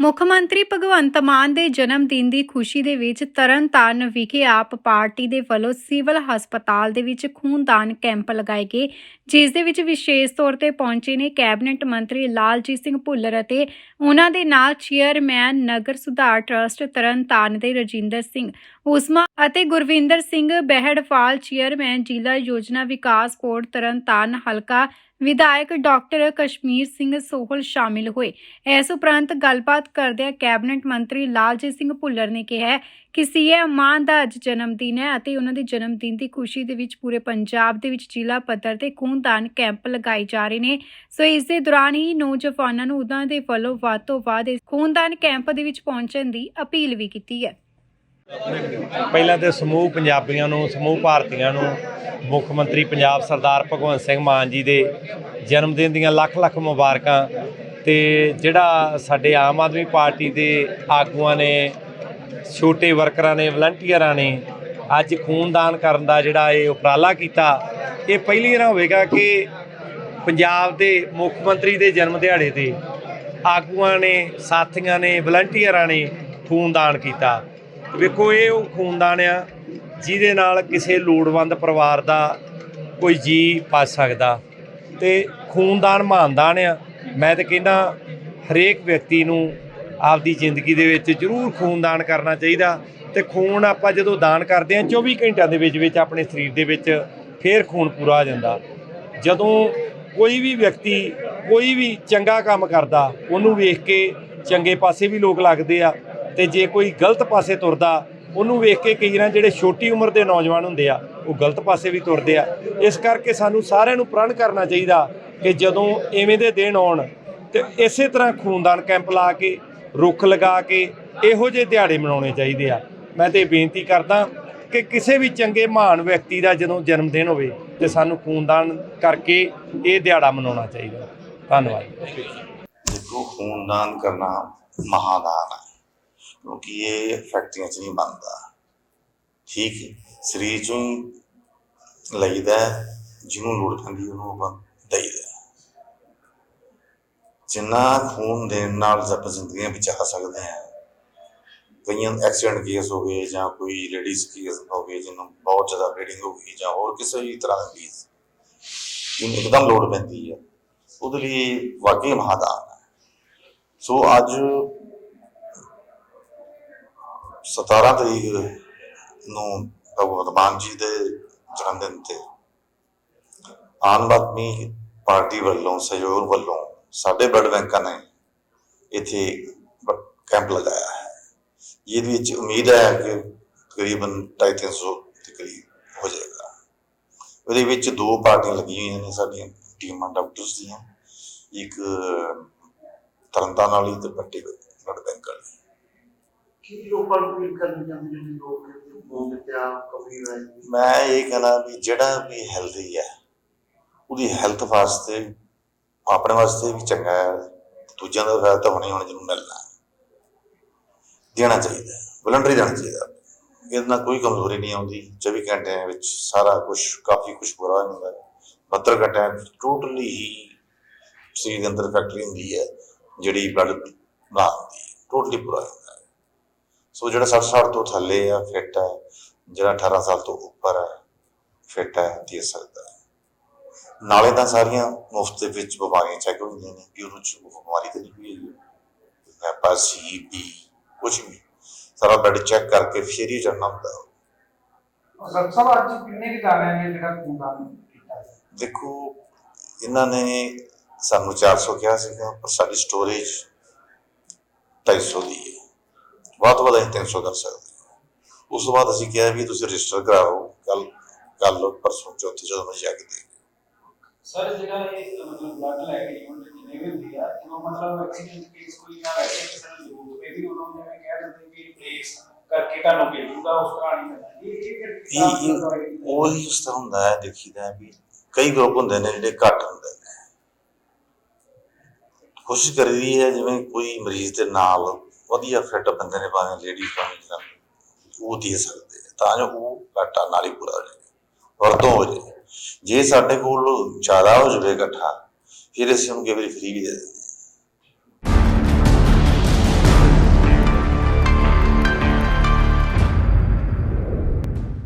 ਮੁੱਖ ਮੰਤਰੀ ਭਗਵੰਤ ਮਾਨ ਦੇ ਜਨਮ ਦਿਨ ਦੀ ਖੁਸ਼ੀ ਦੇ ਵਿੱਚ ਤਰਨਤਾਰਨ ਵਿਖੇ ਆਪ ਪਾਰਟੀ ਦੇ ਵੱਲੋਂ ਸਿਵਲ ਹਸਪਤਾਲ ਦੇ ਵਿੱਚ ਖੂਨਦਾਨ ਕੈਂਪ ਲਗਾਏ ਗਏ, ਜਿਸ ਦੇ ਵਿੱਚ ਵਿਸ਼ੇਸ਼ ਤੌਰ ਤੇ ਪਹੁੰਚੇ ਨੇ ਕੈਬਨਿਟ ਮੰਤਰੀ ਲਾਲਜੀਤ ਸਿੰਘ ਭੁੱਲਰ ਅਤੇ ਉਹਨਾਂ ਦੇ ਨਾਲ ਚੇਅਰਮੈਨ ਨਗਰ ਸੁਧਾਰ ਟਰਸਟ ਤਰਨਤਾਰਨ ਦੇ ਰਜਿੰਦਰ ਸਿੰਘ ਉਸਮਾ ਅਤੇ ਗੁਰਵਿੰਦਰ ਸਿੰਘ ਬਹਿੜਫਾਲ ਚੇਅਰਮੈਨ ਜ਼ਿਲ੍ਹਾ ਯੋਜਨਾ ਵਿਕਾਸ ਬੋਰਡ ਤਰਨਤਾਰਨ ਹਲਕਾ ਵਿਧਾਇਕ ਡਾਕਟਰ ਕਸ਼ਮੀਰ ਸਿੰਘ ਸੋਹਲ ਸ਼ਾਮਿਲ ਹੋਏ। ਇਸ ਉਪਰੰਤ ਗੱਲਬਾਤ ਕਰਦਿਆਂ ਕੈਬਨਿਟ ਮੰਤਰੀ ਲਾਲਜੀਤ ਸਿੰਘ ਭੁੱਲਰ ਨੇ ਕਿਹਾ ਹੈ ਕਿ ਸੀਐਮ ਮਾਨ ਦਾ ਅੱਜ ਜਨਮ ਦਿਨ ਹੈ ਅਤੇ ਉਹਨਾਂ ਦੇ ਜਨਮ ਦਿਨ ਦੀ ਖੁਸ਼ੀ ਦੇ ਵਿੱਚ ਪੂਰੇ ਪੰਜਾਬ ਦੇ ਵਿੱਚ ਜ਼ਿਲ੍ਹਾ ਪੱਧਰ ਤੇ ਖੂਨਦਾਨ ਕੈਂਪ ਲਗਾਏ ਜਾ ਰਹੇ ਨੇ। ਸੋ ਇਸ ਦੇ ਦੌਰਾਨ ਹੀ ਨੌਜਵਾਨਾਂ ਨੂੰ ਉਹਨਾਂ ਦੇ ਵੱਲੋਂ ਵੱਧ ਤੋਂ ਵੱਧ ਇਸ ਖੂਨਦਾਨ ਕੈਂਪ ਦੇ ਵਿੱਚ ਪਹੁੰਚਣ ਦੀ ਅਪੀਲ ਵੀ ਕੀਤੀ ਹੈ। ਪਹਿਲਾਂ ਤੇ ਸਮੂਹ ਪੰਜਾਬੀਆਂ ਨੂੰ, ਸਮੂਹ ਭਾਰਤੀਆਂ ਨੂੰ ਮੁੱਖ ਮੰਤਰੀ ਪੰਜਾਬ ਸਰਦਾਰ ਭਗਵੰਤ ਸਿੰਘ ਮਾਨ ਜੀ ਦੇ ਜਨਮ ਦਿਨ ਦੀਆਂ ਲੱਖ ਲੱਖ ਮੁਬਾਰਕਾਂ ਤੇ ਜਿਹੜਾ ਸਾਡੇ ਆਮ ਆਦਮੀ ਪਾਰਟੀ ਦੇ ਆਗੂਆਂ ਨੇ, ਛੋਟੇ ਵਰਕਰਾਂ ਨੇ, ਵਲੰਟੀਅਰਾਂ ਨੇ ਅੱਜ ਖੂਨਦਾਨ ਕਰਨ ਦਾ ਜਿਹੜਾ ਇਹ ਉਪਰਾਲਾ ਕੀਤਾ, ਇਹ ਪਹਿਲੀ ਵਾਰ ਹੋਵੇਗਾ ਕਿ ਪੰਜਾਬ ਦੇ ਮੁੱਖ ਮੰਤਰੀ ਦੇ ਜਨਮ ਦਿਹਾੜੇ ਤੇ ਆਗੂਆਂ ਨੇ, ਸਾਥੀਆਂ ਨੇ, ਵਲੰਟੀਅਰਾਂ ਨੇ ਖੂਨਦਾਨ ਕੀਤਾ। ਵੇਖੋ, ਇਹ ਉਹ ਖੂਨਦਾਨ ਆ ਜਿਹਦੇ ਨਾਲ ਕਿਸੇ ਲੋੜਵੰਦ ਪਰਿਵਾਰ ਦਾ ਕੋਈ ਜੀ ਬਚ ਸਕਦਾ। ਤੇ ਖੂਨਦਾਨ ਮਹਾਨਦਾਨ ਆ। ਮੈਂ ਤਾਂ ਕਹਿੰਦਾ, ਹਰੇਕ ਵਿਅਕਤੀ ਨੂੰ ਆਪਦੀ ਜ਼ਿੰਦਗੀ ਦੇ ਵਿੱਚ ਜ਼ਰੂਰ ਖੂਨਦਾਨ ਕਰਨਾ ਚਾਹੀਦਾ। ਤੇ ਖੂਨ ਆਪਾਂ ਜਦੋਂ ਦਾਨ ਕਰਦੇ ਹਾਂ 24 ਘੰਟਿਆਂ ਦੇ ਵਿੱਚ ਵਿੱਚ ਆਪਣੇ ਸਰੀਰ ਦੇ ਵਿੱਚ ਫੇਰ ਖੂਨ ਪੂਰਾ ਹੋ ਜਾਂਦਾ। ਜਦੋਂ ਕੋਈ ਵੀ ਵਿਅਕਤੀ ਕੋਈ ਵੀ ਚੰਗਾ ਕੰਮ ਕਰਦਾ, ਉਹਨੂੰ ਵੇਖ ਕੇ ਚੰਗੇ ਪਾਸੇ ਵੀ ਲੋਕ ਲੱਗਦੇ ਆ। ਤੇ ਜੇ ਕੋਈ ਗਲਤ ਪਾਸੇ ਤੁਰਦਾ, ਉਹਨੂੰ ਵੇਖ ਕੇ ਕਈ ਨਾ ਜਿਹੜੇ ਛੋਟੀ ਉਮਰ ਦੇ ਨੌਜਵਾਨ ਹੁੰਦੇ ਆ, ਉਹ ਗਲਤ ਪਾਸੇ ਵੀ ਤੁਰਦੇ ਆ। ਇਸ ਕਰਕੇ ਸਾਨੂੰ ਸਾਰਿਆਂ ਨੂੰ ਪ੍ਰਣ ਕਰਨਾ ਚਾਹੀਦਾ ਕਿ ਜਦੋਂ ਐਵੇਂ ਦੇ ਦਿਨ ਆਉਣ, ਤੇ ਇਸੇ ਤਰ੍ਹਾਂ ਖੂਨਦਾਨ ਕੈਂਪ ਲਾ ਕੇ, ਰੁੱਖ ਲਗਾ ਕੇ, ਇਹੋ ਜਿਹੇ ਦਿਹਾੜੇ ਮਨਾਉਣੇ ਚਾਹੀਦੇ ਆ। ਮੈਂ ਤੇ ਬੇਨਤੀ ਕਰਦਾ ਕਿ ਕਿਸੇ ਵੀ ਚੰਗੇ ਮਹਾਨ ਵਿਅਕਤੀ ਦਾ ਜਦੋਂ ਜਨਮ ਦਿਨ ਹੋਵੇ, ਤੇ ਸਾਨੂੰ ਖੂਨਦਾਨ ਕਰਕੇ ਇਹ ਦਿਹਾੜਾ ਮਨਾਉਣਾ ਚਾਹੀਦਾ। ਧੰਨਵਾਦ। ਦੇਖੋ, ਖੂਨਦਾਨ ਕਰਨਾ ਮਹਾਦਾਨ ਹੈ ਕਿਉਂਕਿ ਇਹ ਫੈਕਟਰੀਆਂ 'ਚ ਨਹੀਂ ਬਣਦਾ। ਠੀਕ ਸਰੀਰ 'ਚੋਂ ਹੀ ਲਈਦਾ ਜਿਹਨੂੰ ਲੋੜ ਪੈਂਦੀ ਉਹਨੂੰ ਆਪਾਂ ਦੇਈਦਾ ਜਿੰਨਾ ਖੂਨ ਦੇਣ ਨਾਲ ਆਪਾਂ ਜ਼ਿੰਦਗੀਆਂ ਬਚਾ ਸਕਦੇ ਹਾਂ। ਕਈਆਂ ਐਕਸੀਡੈਂਟ ਕੇਸ ਹੋ ਗਏ ਜਾਂ ਕੋਈ ਲੇਡੀਜ਼ ਕੇਸ ਹੋ ਗਏ, ਜਿਹਨੂੰ ਬਹੁਤ ਜ਼ਿਆਦਾ ਬਲੀਡਿੰਗ ਹੋ ਗਈ ਜਾਂ ਹੋਰ ਕਿਸੇ ਵੀ ਤਰ੍ਹਾਂ ਦੀ ਜਿਹਨੂੰ ਇੱਕਦਮ ਲੋੜ ਪੈਂਦੀ ਹੈ, ਉਹਦੇ ਲਈ ਵਾਕਈ ਮਹਾਦਾਨ ਹੈ। ਸੋ ਅੱਜ 17 ਤਰੀਕ ਨੂੰ ਭਗਵਤ ਮਾਨ ਜੀ ਦੇ ਜਨਮ ਦਿਨ ਤੇ ਆਮ ਆਦਮੀ ਪਾਰਟੀ ਵੱਲੋਂ, ਸਹਿਯੋਗ ਵੱਲੋਂ ਸਾਡੇ ਬਲੱਡ ਬੈਂਕਾਂ ਨੇ ਇੱਥੇ ਕੈਂਪ ਲਗਾਇਆ ਹੈ। ਇਹਦੇ ਵਿੱਚ ਉਮੀਦ ਹੈ ਕਿ ਤਕਰੀਬਨ 250 ਦੇ ਕਰੀਬ ਹੋ ਜਾਏਗਾ। ਉਹਦੇ ਵਿੱਚ ਦੋ ਪਾਰਟੀਆਂ ਲੱਗੀਆਂ ਹੋਈਆਂ ਨੇ ਸਾਡੀਆਂ, ਟੀਮਾਂ ਡਾਕਟਰਸ ਦੀਆਂ, ਇੱਕ ਤਰਨਤਾਰਨ ਵਾਲੀ ਤੇ ਪੱਟੀ ਬਲੱਡ ਬੈਂਕ ਵਾਲੀ। ਕੀ ਲੋਕਾਂ ਨੂੰ ਅਪੀਲ ਕਰਨੀ ਚਾਹੁੰਦੇ ਨੇ ਲੋਕ ਮੂੰਹ ਤੇ ਕਬੀਰ ਹੈ। ਮੈਂ ਇਹ ਕਹਿੰਦਾ ਵੀ ਜਿਹੜਾ ਵੀ ਹੈਲਦੀ ਹੈ, ਉਹਦੀ ਹੈਲਥ ਵਾਸਤੇ, ਆਪਣੇ ਵਾਸਤੇ ਵੀ ਚੰਗਾ ਹੈ, ਦੂਜਿਆਂ ਦਾ ਫਾਇਦਾ ਤਾਂ ਹੋਣਾ ਹੋਣਾ ਜਿਹਨੂੰ ਮਿਲਣਾ ਦੇਣਾ ਚਾਹੀਦਾ ਵਲੰਟਰੀ ਦੇਣਾ ਚਾਹੀਦਾ ਇਹਦੇ ਨਾਲ ਕੋਈ ਕਮਜ਼ੋਰੀ ਨਹੀਂ ਆਉਂਦੀ 24 ਘੰਟਿਆਂ ਵਿੱਚ ਸਾਰਾ ਕੁਝ ਕਾਫੀ ਕੁਝ ਬੁਰਾ ਹੋ ਜਾਂਦਾ ਹੈ 72 ਘੰਟਿਆਂ ਟੋਟਲੀ ਹੀ ਸਰੀਰ ਦੇ ਅੰਦਰ ਫੈਕਟਰੀ ਹੁੰਦੀ ਹੈ, ਜਿਹੜੀ ਬਲੱਡ ਬਣਾਉਂਦੀ ਹੈ ਟੋਟਲੀ ਬੁਰਾ ਹੋ ਜਾਂਦਾ ਸੋ ਜਿਹੜਾ 60 ਸਾਲ ਤੋਂ ਥੱਲੇ ਆ ਫਿੱਟ ਹੈ ਜਿਹੜਾ 18 ਸਾਲ ਤੋਂ ਉੱਪਰ ਹੈ ਫਿੱਟ ਹੈ ਦੇ ਸਕਦਾ ਹੈ ਨਾਲੇ ਤਾਂ ਸਾਰੀਆਂ ਮੁਫਤ ਦੇ ਵਿੱਚ ਬਿਮਾਰੀਆਂ ਚੈੱਕ ਹੁੰਦੀਆਂ ਨੇ ਕਿ ਉਹਨੂੰ 'ਚ ਬਿਮਾਰੀ ਤਾਂ ਨਹੀਂ ਕੋਈ ਹੈਗੀ ਹੈਪਾਸੀ ਬੀ ਕੁਝ ਵੀ ਸਾਰਾ ਬਲੱਡ ਚੈੱਕ ਕਰਕੇ ਫਿਰ ਹੀ ਚੜਨਾ ਹੁੰਦਾ ਹੈ। ਡਾਕਟਰ ਸਾਹਿਬ ਅੱਜ ਕਿੰਨੇ ਕੁ ਜਾਣਿਆਂ ਨੇ ਜਿਹੜਾ ਖੂਨਦਾਨ ਕੀਤਾ ਹੈ? ਦੇਖੋ ਇਹਨਾਂ ਨੇ ਸਾਨੂੰ 400 ਕਿਹਾ ਸੀਗਾ ਪਰ ਸਾਡੀ ਸਟੋਰੇਜ 250 ਦੀ ਹੈ ਵੱਧ ਤੋਂ ਵੱਧ ਅਸੀਂ 300 ਕਰ ਸਕਦੇ ਹਾਂ। ਉਸ ਤੋਂ ਬਾਅਦ ਅਸੀਂ ਕਿਹਾ ਵੀ ਤੁਸੀਂ ਰਜਿਸਟਰ ਕਰਾਓ ਕੱਲ ਕੱਲ ਪਰਸੋਂ ਚੌਥੇ ਜਦੋਂ ਮੈਂ ਜਾ ਕੇ ਦੇਖ। ਸਰ ਜਿਹੜਾ ਇਹ ਮਤਲਬ ਬਲੱਡ ਲੈ ਕੇ ਯੂਨਿਟ ਜਿੰਨੇ ਵੀ ਹੁੰਦੀ ਆ ਜਦੋਂ ਮਤਲਬ ਐਕਸੀਡੈਂਟ ਕੇਸ ਕੋਈ ਨਾ ਵੈਸੇ ਕਿਸੇ ਨੂੰ ਜ਼ਰੂਰਤ ਪਈ ਵੀ ਉਦੋਂ ਜਿਵੇਂ ਕਹਿ ਦਿੰਦੇ ਵੀ ਰਿਪਲੇਸ ਕਰਕੇ ਤੁਹਾਨੂੰ ਮਿਲ ਜੂਗਾ ਉਸ ਇਹ ਇਹ ਇਹ ਇਹ ਉਹੀ ਉਸ ਤਰ੍ਹਾਂ ਹੁੰਦਾ ਹੈ ਦੇਖੀਦਾ ਵੀ ਕਈ ਗਰੁੱਪ ਹੁੰਦੇ ਨੇ ਜਿਹੜੇ ਘੱਟ ਹੁੰਦੇ ਨੇ। ਕੋਸ਼ਿਸ਼ ਕਰੀਦੀ ਹੈ ਜਿਵੇਂ ਕੋਈ ਮਰੀਜ਼ ਦੇ ਨਾਲ ਵਧੀਆ ਫਿੱਟ ਬੰਦੇ ਨੇ ਭਾਵੇਂ ਲੇਡੀਜ਼ ਭਾਵੇਂ ਜਨਾਨੀ ਉਹ ਦੇ ਸਕਦੇ ਆ, ਤਾਂ ਜੋ ਉਹ ਘਾਟਾ ਨਾਲ ਹੀ ਪੂਰਾ ਹੋ ਜਾਵੇ ਵਰਤੋਂ ਹੋ ਜਾਵੇ। ਜੇ ਸਾਡੇ ਕੋਲ ਜ਼ਿਆਦਾ ਹੋ ਜਾਵੇ ਇਕੱਠਾ ਫਿਰ ਅਸੀਂ ਉਹਨੂੰ ਕਈ ਵਾਰੀ ਫ੍ਰੀ ਵੀ ਦੇ ਦਿੰਦੇ